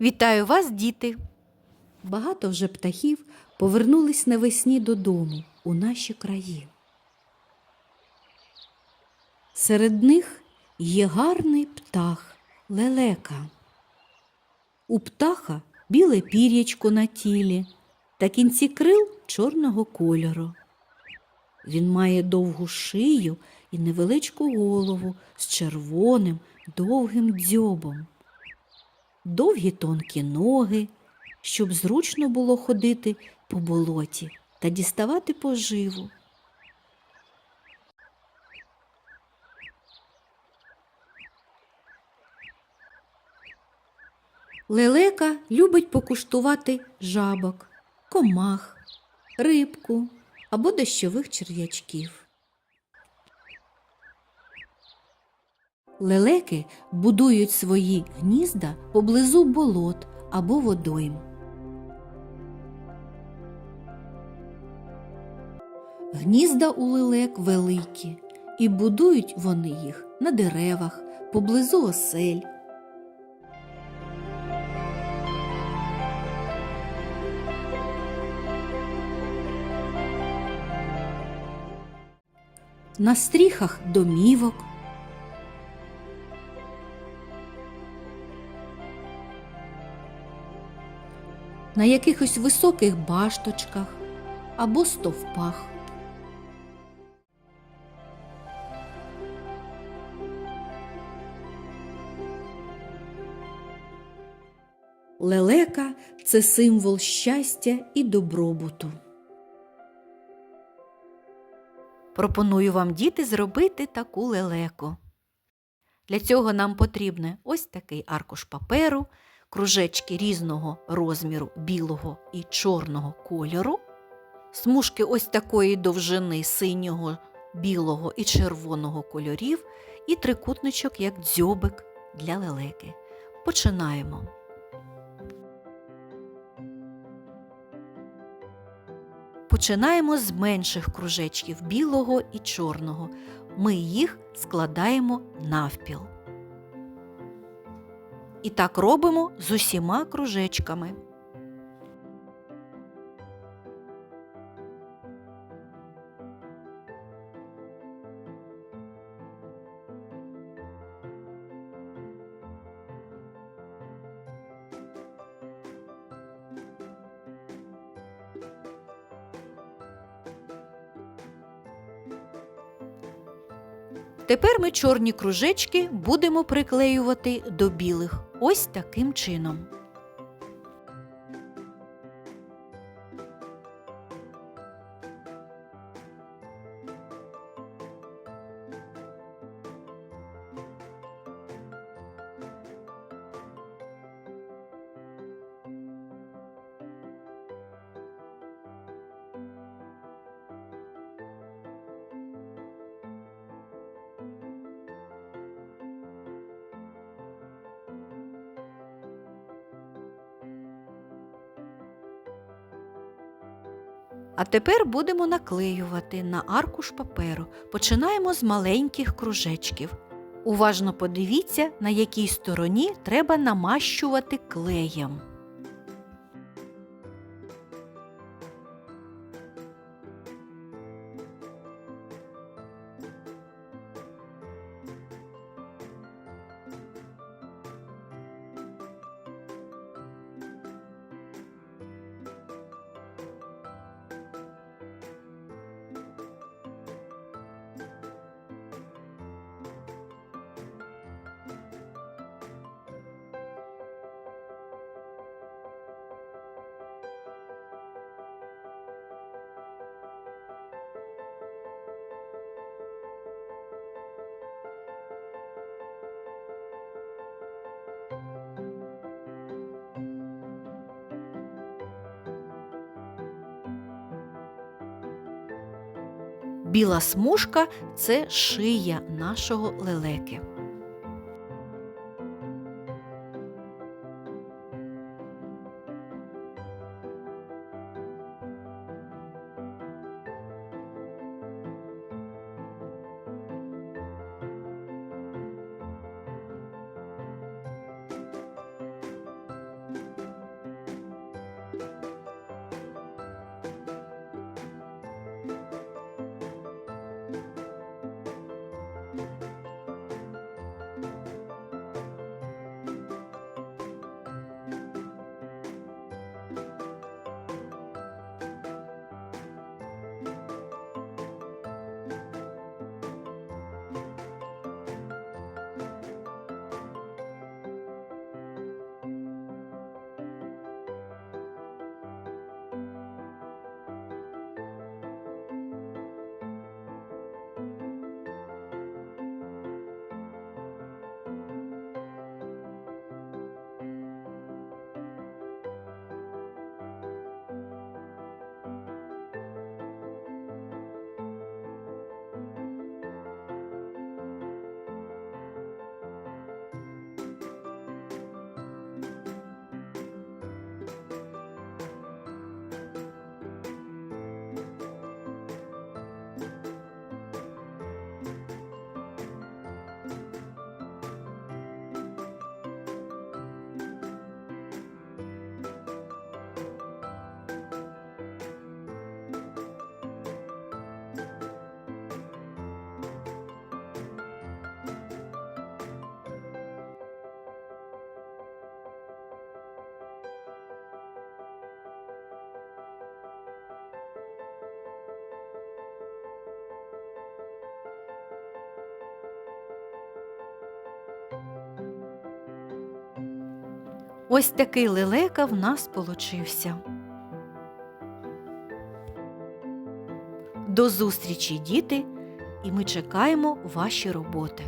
Вітаю вас, діти! Багато вже птахів повернулись навесні додому у наші краї. Серед них є гарний птах лелека. У птаха біле пір'ячко на тілі та кінці крил чорного кольору. Він має довгу шию і невеличку голову з червоним довгим дзьобом, довгі тонкі ноги, щоб зручно було ходити по болоті та діставати поживу. Лелека любить покуштувати жабок, комах, рибку або дощових черв'ячків. Лелеки будують свої гнізда поблизу болот або водойм. Гнізда у лелек великі, і будують вони їх на деревах, поблизу осель. На стріхах домівок. На якихось високих башточках або стовпах. Лелека це символ щастя і добробуту. Пропоную вам, діти, зробити таку лелеку. Для цього нам потрібне ось такий аркуш паперу, кружечки різного розміру білого і чорного кольору, смужки ось такої довжини синього, білого і червоного кольорів, і трикутничок як дзьобик для лелеки. Починаємо. Починаємо з менших кружечків білого і чорного. Ми їх складаємо навпіл. І так робимо з усіма кружечками. Тепер ми чорні кружечки будемо приклеювати до білих ось таким чином. А тепер будемо наклеювати на аркуш паперу. Починаємо з маленьких кружечків. Уважно подивіться, на якій стороні треба намащувати клеєм. Біла смужка це шия нашого лелеки. Ось такий лелека в нас получився. До зустрічі, діти, і ми чекаємо ваші роботи.